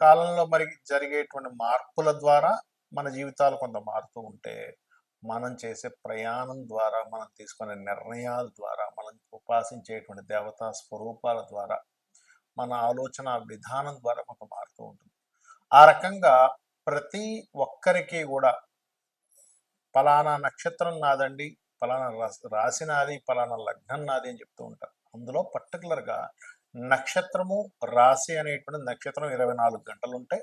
కాలంలో మరి జరిగేటువంటి మార్పుల ద్వారా మన జీవితాలు కొంత మారుతూ ఉంటే మనం చేసే ప్రయాణం ద్వారా మనం తీసుకునే నిర్ణయాల ద్వారా మనం ఉపాసించేటువంటి దేవతా స్వరూపాల ద్వారా మన ఆలోచన విధానం ద్వారా కొంత మారుతూ ఉంటుంది. ఆ రకంగా ప్రతి ఒక్కరికి కూడా పలానా నక్షత్రం నాదండి పలానా రాశి నాది పలానా లగ్నం నాది అని చెప్తూ ఉంటారు. అందులో పర్టికులర్గా నక్షత్రము రాశి అనేటువంటి నక్షత్రం ఇరవై నాలుగు గంటలు ఉంటే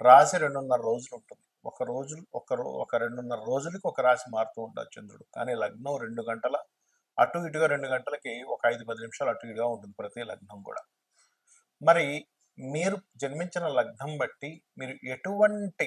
రాశి రెండున్నర రోజులు ఉంటుంది ఒక రోజు ఒక ఒక రెండున్నర రోజులకి ఒక రాశి మారుతూ ఉంటాడు చంద్రుడు. కానీ లగ్నం రెండు గంటల అటు ఇటుగా రెండు గంటలకి ఒక ఐదు పది నిమిషాలు అటు ఇటుగా ఉంటుంది ప్రతి లగ్నం కూడా. మరి మీరు జన్మించిన లగ్నం బట్టి మీరు ఎటువంటి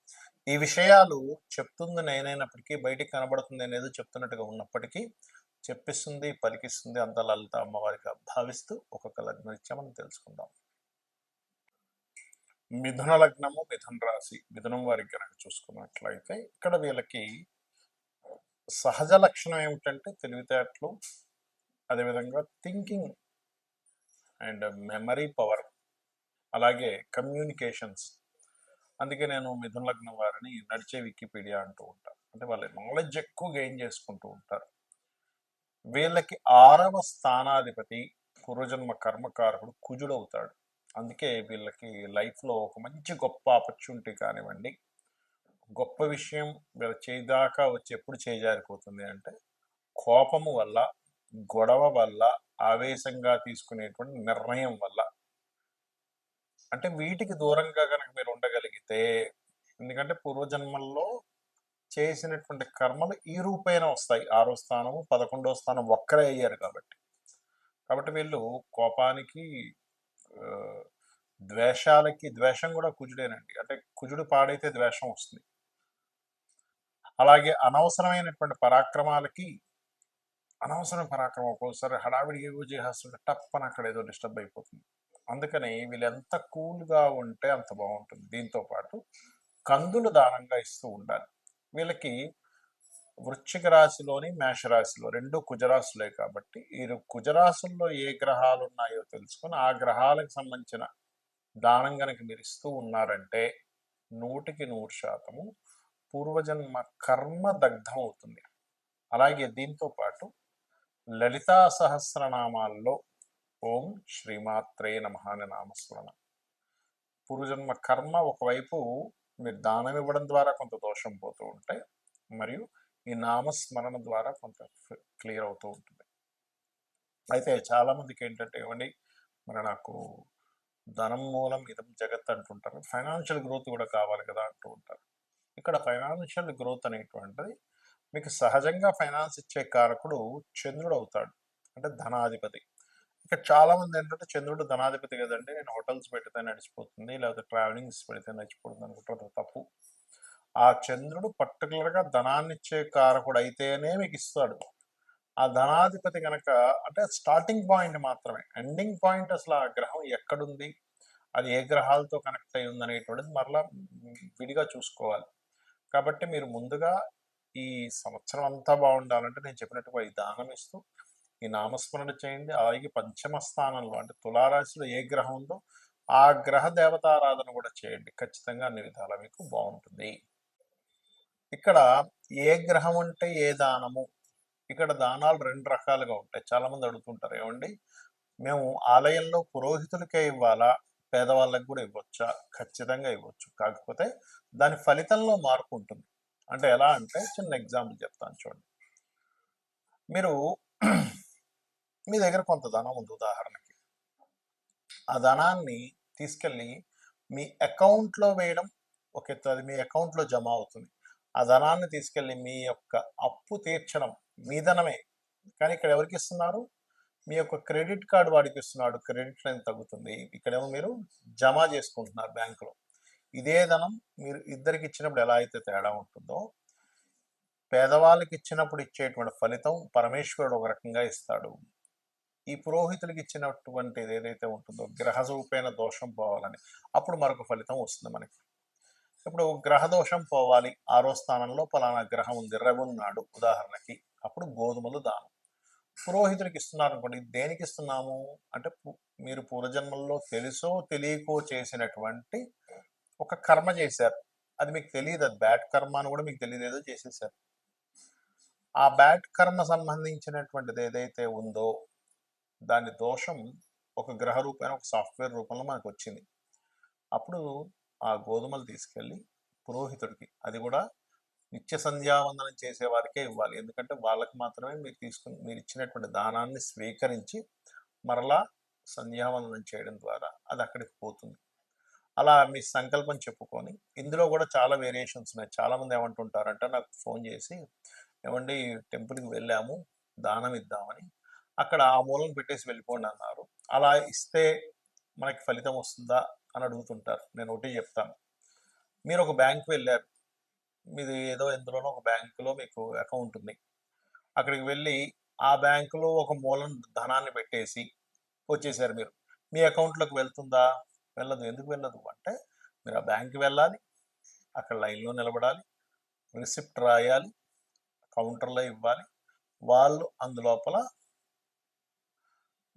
ఈ విషయాలు చెప్తుంది నేనైనప్పటికీ బయటికి కనబడుతుంది అనేది చెప్తున్నట్టుగా ఉన్నప్పటికీ చెప్పిస్తుంది పలికిస్తుంది అంత లలిత అమ్మవారిగా భావిస్తూ ఒక్కొక్క లగ్నం ఇచ్చా మనం తెలుసుకుందాం. మిథున లగ్నము మిథున రాశి మిథునం వారికి కనుక చూసుకున్నట్లయితే ఇక్కడ వీళ్ళకి సహజ లక్షణం ఏమిటంటే తెలివితేటలు అదేవిధంగా థింకింగ్ అండ్ మెమరీ పవర్ అలాగే కమ్యూనికేషన్స్ అందుకే నేను మిథున లగ్నం వారిని నడిచే వికీపీడియా అంటూ ఉంటాను అంటే వాళ్ళ నాలెడ్జ్ ఎక్కువ గెయిన్ చేసుకుంటూ ఉంటారు. వీళ్ళకి ఆరవ స్థానాధిపతి పూర్వజన్మ కర్మకారకుడు కుజుడు అవుతాడు. అందుకే వీళ్ళకి లైఫ్లో ఒక మంచి గొప్ప ఆపర్చునిటీ కానివ్వండి గొప్ప విషయం వీళ్ళ చేదాకా వచ్చి ఎప్పుడు చేజారిపోతుంది అంటే కోపము వల్ల గొడవ వల్ల ఆవేశంగా తీసుకునేటువంటి నిర్ణయం వల్ల అంటే వీటికి దూరంగా కనుక మీరు ఉండగలిగితే ఎందుకంటే పూర్వజన్మల్లో చేసినటువంటి కర్మలు ఈ రూపేణ వస్తాయి. ఆరో స్థానము పదకొండో స్థానం ఒక్కరే అయ్యారు కాబట్టి. కాబట్టి వీళ్ళు కోపానికి ద్వేషాలకి ద్వేషం కూడా కుజుడేనండి. అంటే కుజుడు పాడైతే ద్వేషం వస్తుంది. అలాగే అనవసరమైనటువంటి పరాక్రమాలకి అనవసరం పరాక్రమం. ఒక్కోసారి హడావిడిగా ఏవో చేసేస్తుంటే టప్పని అక్కడ ఏదో డిస్టర్బ్ అయిపోతుంది. అందుకని వీళ్ళు ఎంత కూల్గా ఉంటే అంత బాగుంటుంది. దీంతో పాటు కందులు దానంగా ఇస్తూ ఉండాలి. వీళ్ళకి వృశ్చిక రాశిలోని మేషరాశిలో రెండు కుజరాశులే కాబట్టి ఈ కుజరాశుల్లో ఏ గ్రహాలు ఉన్నాయో తెలుసుకొని ఆ గ్రహాలకు సంబంధించిన దానం కనుక మీరు ఇస్తూ ఉన్నారంటే నూటికి నూరు శాతము పూర్వజన్మ కర్మ దగ్ధం అవుతుంది. అలాగే దీంతో పాటు లలితా సహస్రనామాల్లో ఓం శ్రీమాత్రే నమ అనే నామస్మరణ. పూర్వజన్మ కర్మ ఒకవైపు మీరు దానం ఇవ్వడం ద్వారా కొంత దోషం పోతూ ఉంటే మరియు ఈ నామస్మరణ ద్వారా కొంత క్లియర్ అవుతూ ఉంటుంది. అయితే చాలామందికి ఏంటంటే ఇవ్వండి మరి నాకు ధనం మూలం ఇదం జగత్ అంటుంటారు ఫైనాన్షియల్ గ్రోత్ కూడా కావాలి కదా అంటూ ఉంటారు. ఇక్కడ ఫైనాన్షియల్ గ్రోత్ అనేటువంటిది మీకు సహజంగా ఫైనాన్స్ ఇచ్చే కారకుడు చంద్రుడు అవుతాడు అంటే ధనాధిపతి. ఇక చాలా మంది ఏంటంటే చంద్రుడు ధనాధిపతి కదండి. నేను హోటల్స్ పెడితే నడిచిపోతుంది. లేకపోతే ట్రావెలింగ్స్ పెడితే నడిచిపోతుంది అనుకుంటారు. తప్పు. ఆ చంద్రుడు పర్టికులర్గా ధనాన్ని ఇచ్చే కారకుడు అయితేనే మీకు ఇస్తాడు. ఆ ధనాధిపతి కనుక అంటే స్టార్టింగ్ పాయింట్ మాత్రమే. ఎండింగ్ పాయింట్ అసలు ఆ గ్రహం ఎక్కడుంది? అది ఏ గ్రహాలతో కనెక్ట్ అయి ఉంది అనేటువంటిది మరలా విడిగా చూసుకోవాలి. కాబట్టి మీరు ముందుగా ఈ సంవత్సరం అంతా బాగుండాలంటే నేను చెప్పినట్టుగా ఈ దానం ఇస్తూ ఈ నామస్మరణ చేయండి. అలాగే పంచమ స్థానంలో అంటే తులారాశిలో ఏ గ్రహం ఉందో ఆ గ్రహ దేవతారాధన కూడా చేయండి. ఖచ్చితంగా అన్ని విధాల మీకు బాగుంటుంది. ఇక్కడ ఏ గ్రహం అంటే ఏ దానము? ఇక్కడ దానాలు రెండు రకాలుగా ఉంటాయి. చాలా మంది అడుగుతుంటారు ఏమండి మేము ఆలయంలో పురోహితులకే ఇవ్వాలా? పేదవాళ్ళకి కూడా ఇవ్వచ్చా? ఖచ్చితంగా ఇవ్వచ్చు. కాకపోతే దాని ఫలితంలో మార్పు ఉంటుంది. అంటే ఎలా అంటే చిన్న ఎగ్జాంపుల్ చెప్తాను చూడండి. మీరు మీ దగ్గర కొంత ధనం ఉంది ఉదాహరణకి. ఆ ధనాన్ని తీసుకెళ్ళి మీ అకౌంట్లో వేయడం ఒక అది మీ అకౌంట్లో జమ అవుతుంది. ఆ ధనాన్ని తీసుకెళ్ళి మీ యొక్క అప్పు తీర్చడం మీ ధనమే. కానీ ఇక్కడ ఎవరికి ఇస్తున్నారు? మీ యొక్క క్రెడిట్ కార్డు వాడికి ఇస్తున్నాడు. క్రెడిట్ లైన్ తగ్గుతుంది. ఇక్కడేమో మీరు జమ చేసుకుంటున్నారు బ్యాంకులో. ఇదే ధనం మీరు ఇద్దరికి ఇచ్చినప్పుడు ఎలా అయితే తేడా ఉంటుందో పేదవాళ్ళకి ఇచ్చినప్పుడు ఇచ్చేటువంటి ఫలితం పరమేశ్వరుడు ఒక రకంగా ఇస్తాడు. ఈ పురోహితులకి ఇచ్చినటువంటిది ఏదైతే ఉంటుందో గ్రహరూపేణ దోషం పోవాలని అప్పుడు మరొక ఫలితం వస్తుంది మనకి. ఇప్పుడు గ్రహ దోషం పోవాలి ఆరో స్థానంలో పలానా గ్రహం ఉంది రవున్నాడు ఉదాహరణకి అప్పుడు గోధుమలు దానం. పురోహితుడికి ఇస్తున్నారు అనుకోండి దేనికి ఇస్తున్నాము? అంటే మీరు పూర్వజన్మల్లో తెలుసో తెలియకో చేసినటువంటి ఒక కర్మ చేశారు. అది మీకు తెలియదు అది బ్యాడ్ కర్మ అని కూడా మీకు తెలియదేదో చేసేసారు. ఆ బ్యాడ్ కర్మ సంబంధించినటువంటిది ఏదైతే ఉందో దాని దోషం ఒక గ్రహ రూపమైన ఒక సాఫ్ట్వేర్ రూపంలో మనకు వచ్చింది అప్పుడు ఆ గోధుమలు తీసుకెళ్ళి పురోహితుడికి అది కూడా నిత్య సంధ్యావందనం చేసే వారికే ఇవ్వాలి. ఎందుకంటే వాళ్ళకి మాత్రమే మీరు తీసుకుని మీరు ఇచ్చినటువంటి దానాన్ని స్వీకరించి మరలా సంధ్యావందనం చేయడం ద్వారా అది అక్కడికి పోతుంది. అలా మీ సంకల్పం చెప్పుకొని ఇందులో కూడా చాలా వేరియేషన్స్ ఉన్నాయి. చాలామంది ఏమంటుంటారంటే నాకు ఫోన్ చేసి ఏమండి టెంపుల్కి వెళ్ళాము దానం ఇద్దామని అక్కడ ఆ మూలను పెట్టేసి వెళ్ళిపోండి అన్నారు. అలా ఇస్తే మనకి ఫలితం వస్తుందా అని అడుగుతుంటారు. నేను ఒకటి చెప్తాను. మీరు ఒక బ్యాంక్ వెళ్ళారు. మీది ఏదో ఎందులోనో ఒక బ్యాంకులో మీకు అకౌంట్ ఉంది. అక్కడికి వెళ్ళి ఆ బ్యాంకులో ఒక మూలం ధనాన్ని పెట్టేసి వచ్చేసారు మీరు. మీ అకౌంట్లోకి వెళ్తుందా? వెళ్ళదు. ఎందుకు వెళ్ళదు? అంటే మీరు ఆ బ్యాంక్కి వెళ్ళాలి. అక్కడ లైన్లో నిలబడాలి. రిసిప్ట్ రాయాలి. కౌంటర్లో ఇవ్వాలి. వాళ్ళు అందులోపల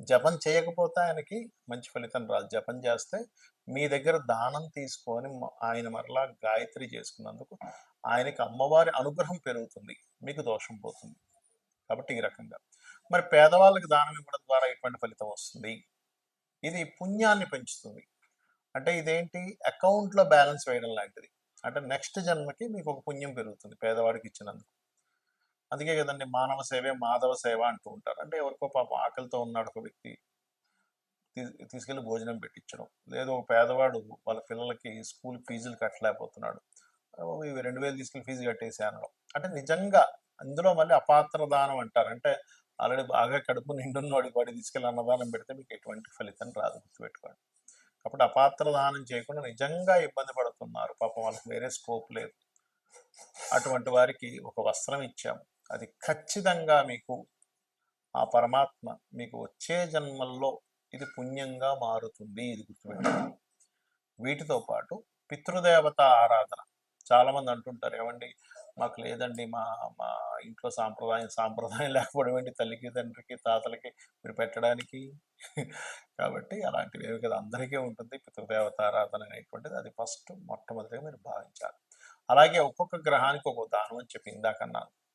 జపం చేయకపోతే ఆయనకి మంచి ఫలితం రాదు. జపం చేస్తే మీ దగ్గర దానం తీసుకొని ఆయన మరలా గాయత్రి చేసుకున్నందుకు ఆయనకి అమ్మవారి అనుగ్రహం పెరుగుతుంది. మీకు దోషం పోతుంది. కాబట్టి ఈ రకంగా. మరి పేదవాళ్ళకి దానం ఇవ్వడం ద్వారా ఎటువంటి ఫలితం వస్తుంది? ఇది పుణ్యాన్ని పెంచుతుంది. అంటే ఇదేంటి? అకౌంట్లో బ్యాలెన్స్ వేయడం లాంటిది. అంటే నెక్స్ట్ జన్మకి మీకు ఒక పుణ్యం పెరుగుతుంది పేదవాడికి ఇచ్చినందుకు. అందుకే కదండి మానవ సేవే మాధవ సేవ అంటూ ఉంటారు. అంటే ఎవరికో పాపం ఆకలితో ఉన్నాడు ఒక వ్యక్తి తీ- తీసుకెళ్ళి భోజనం పెట్టించడం. లేదు ఒక పేదవాడు వాళ్ళ పిల్లలకి స్కూల్ ఫీజులు కట్టలేకపోతున్నాడు. ఇవి రెండు వేలు తీసుకెళ్ళి ఫీజు కట్టేసి అనడం. అంటే నిజంగా అందులో మళ్ళీ అపాత్ర దానం అంటారు. అంటే ఆల్రెడీ బాగా కడుపు నిండున్నోడి వాడి తీసుకెళ్ళి అన్నదానం పెడితే మీకు ఎటువంటి ఫలితం రాదు గుర్తుపెట్టుకోండి. కాబట్టి అపాత్ర దానం చేయకుండా నిజంగా ఇబ్బంది పడుతున్నారు. పాపం వాళ్ళకి వేరే స్కోప్ లేదు. అటువంటి వారికి ఒక వస్త్రం ఇచ్చాము. అది ఖచ్చితంగా మీకు ఆ పరమాత్మ మీకు వచ్చే జన్మల్లో ఇది పుణ్యంగా మారుతుంది ఇది గుర్తుపెట్టుకోండి. వీటితో పాటు పితృదేవత ఆరాధన. చాలామంది అంటుంటారు ఏమండి మాకు లేదండి మా మా ఇంట్లో సాంప్రదాయం సాంప్రదాయం లేకపోవడం ఏంటి? తల్లికి తండ్రికి తాతలకి మీరు పెట్టడానికి? కాబట్టి అలాంటివి ఏమి కదా. అందరికీ ఉంటుంది పితృదేవత ఆరాధన అనేటువంటిది. అది ఫస్ట్ మొట్టమొదటిగా మీరు భావించాలి. అలాగే ఒక్కొక్క గ్రహానికి ఒక్కొక్క దానం అని చెప్పి ఇందాకన్నాను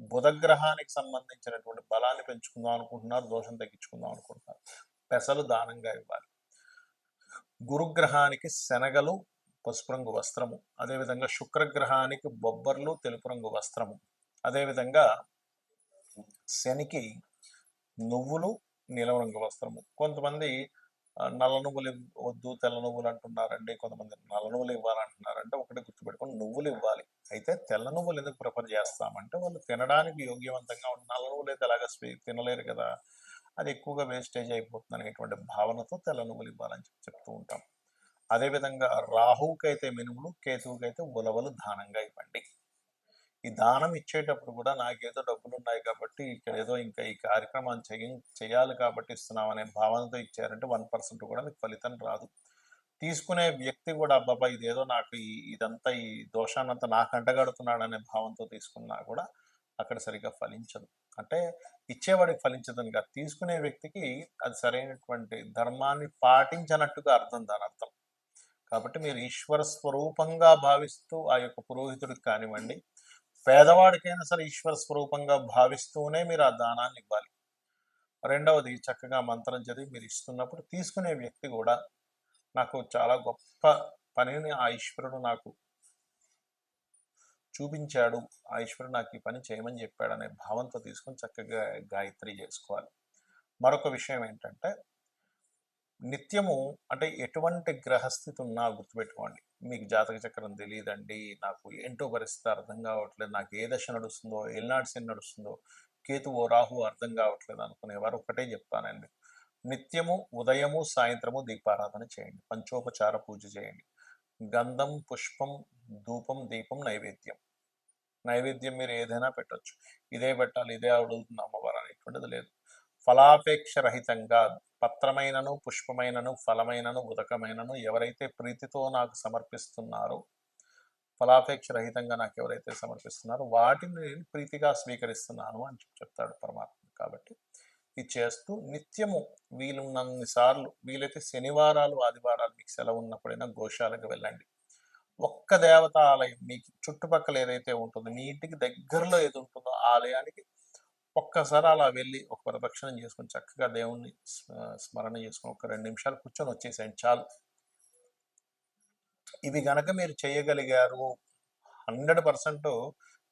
బుధగ్రహానికి సంబంధించినటువంటి బలాన్ని పెంచుకుందాం అనుకుంటున్నారు దోషం తగ్గించుకుందాం అనుకుంటున్నారు. పెసలు దానంగా ఇవ్వాలి. గురుగ్రహానికి శనగలు పసుపు రంగు వస్త్రము అదేవిధంగా శుక్రగ్రహానికి బొబ్బర్లు తెలుపు రంగు వస్త్రము. అదేవిధంగా శనికి నువ్వులు నీలం రంగు వస్త్రము. కొంతమంది నల్ల నువ్వులు వద్దు తెల్ల నువ్వులు అంటున్నారండి. కొంతమంది నల్ల నువ్వులు ఇవ్వాలంటున్నారంటే ఒకటి గుర్తుపెట్టుకొని నువ్వులు ఇవ్వాలి. అయితే తెల్ల నువ్వులు ఎందుకు ప్రిఫర్ చేస్తామంటే వాళ్ళు తినడానికి యోగ్యవంతంగా ఉన్న నల్ల నువ్వులు అయితే అలాగా తినలేరు కదా. అది ఎక్కువగా వేస్టేజ్ అయిపోతుంది అనేటువంటి భావనతో తెల్ల నువ్వులు ఇవ్వాలని చెప్పి చెప్తూ ఉంటాం. అదేవిధంగా రాహువుకి మినుములు కేతువుకైతే ఉలవలు దానంగా ఇవ్వండి. ఈ దానం ఇచ్చేటప్పుడు కూడా నాకేదో డబ్బులు ఉన్నాయి కాబట్టి ఇక్కడ ఏదో ఇంకా ఈ కార్యక్రమాన్ని చేయ చేయాలి కాబట్టి ఇస్తున్నాం అనే భావనతో ఇచ్చారంటే వన్ పర్సెంట్ కూడా మీకు ఫలితం రాదు. తీసుకునే వ్యక్తి కూడా అబ్బాబా ఇదేదో నాకు ఈ ఇదంతా ఈ దోషాన్నంతా నాకు అంటగడుతున్నాడు అనే భావంతో తీసుకున్నా కూడా అక్కడ సరిగ్గా ఫలించదు. అంటే ఇచ్చేవాడికి ఫలించదని కాదు. తీసుకునే వ్యక్తికి అది సరైనటువంటి ధర్మాన్ని పాటించనట్టుగా అర్థం దాని అర్థం. కాబట్టి మీరు ఈశ్వర స్వరూపంగా భావిస్తూ ఆ యొక్క పురోహితుడికి కానివ్వండి పేదవాడికైనా సరే ఈశ్వర స్వరూపంగా భావిస్తూనే మీరు ఆ దానాన్ని ఇవ్వాలి. రెండవది చక్కగా మంత్రం చదివి మీరు ఇస్తున్నప్పుడు తీసుకునే వ్యక్తి కూడా నాకు చాలా గొప్ప పనిని ఆ ఈశ్వరుడు నాకు చూపించాడు. ఆ ఈశ్వరుడు నాకు ఈ పని చేయమని చెప్పాడు అనే భావంతో తీసుకొని చక్కగా గాయత్రి చేసుకోవాలి. మరొక విషయం ఏంటంటే నిత్యము అంటే ఎటువంటి గ్రహస్థితి ఉన్నా గుర్తుపెట్టుకోండి. మీకు జాతక చక్రం తెలియదండి నాకు ఏంటో పరిస్థితి అర్థం కావట్లేదు. నాకు ఏ దశ నడుస్తుందో ఎల్నాడు శని నడుస్తుందో కేతువో రాహు అర్థం కావట్లేదు అనుకునేవారు ఒకటే చెప్తానండి. నిత్యము ఉదయము సాయంత్రము దీపారాధన చేయండి. పంచోపచార పూజ చేయండి. గంధం పుష్పం ధూపం దీపం నైవేద్యం. నైవేద్యం మీరు ఏదైనా పెట్టొచ్చు. ఇదే పెట్టాలి ఇదే అడుగుతుంది అమ్మవారు అనేటువంటిది లేదు. ఫలాపేక్ష రహితంగా పత్రమైనను పుష్పమైనను ఫలమైనను ఉదకమైనను ఎవరైతే ప్రీతితో నాకు సమర్పిస్తున్నారో ఫలాపేక్ష రహితంగా నాకు ఎవరైతే సమర్పిస్తున్నారో వాటిని నేను ప్రీతిగా స్వీకరిస్తున్నాను అని చెప్తాడు పరమాత్మ. కాబట్టి ఇది చేస్తూ నిత్యము వీలున్నన్ని సార్లు వీలైతే శనివారాలు ఆదివారాలు మీకు సెలవు ఉన్నప్పుడైనా గోశాలకు వెళ్ళండి. ఒక్క దేవత ఆలయం మీకు చుట్టుపక్కల ఏదైతే ఉంటుందో మీ ఇంటికి దగ్గరలో ఏది ఉంటుందో ఆలయానికి ఒక్కసారి అలా వెళ్ళి ఒక ప్రదక్షిణం చేసుకొని చక్కగా దేవుణ్ణి స్మరణ చేసుకొని ఒక రెండు నిమిషాలు కూర్చొని వచ్చేసేయండి చాలు. ఇవి గనక మీరు చేయగలిగారు హండ్రెడ్ పర్సెంట్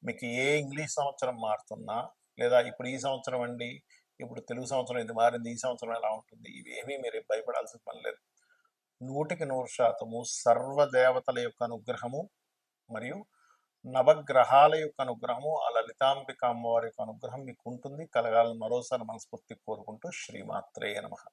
మీకు ఏ ఇంగ్లీష్ సంవత్సరం మారుతున్నా లేదా ఇప్పుడు ఈ సంవత్సరం అండి ఇప్పుడు తెలుగు సంవత్సరం ఇది మారింది ఈ సంవత్సరం ఎలా ఉంటుంది ఇవేమీ మీరు భయపడాల్సిన పని లేదు. నూటికి నూరు శాతము సర్వదేవతల యొక్క అనుగ్రహము మరియు నవగ్రహాల యొక్క అనుగ్రహము ఆ లలితాంబిక అమ్మవారి యొక్క అనుగ్రహం మీకు ఉంటుంది. కలగాలని మరోసారి మనస్ఫూర్తి కోరుకుంటూ శ్రీమాత్రేయ నమః.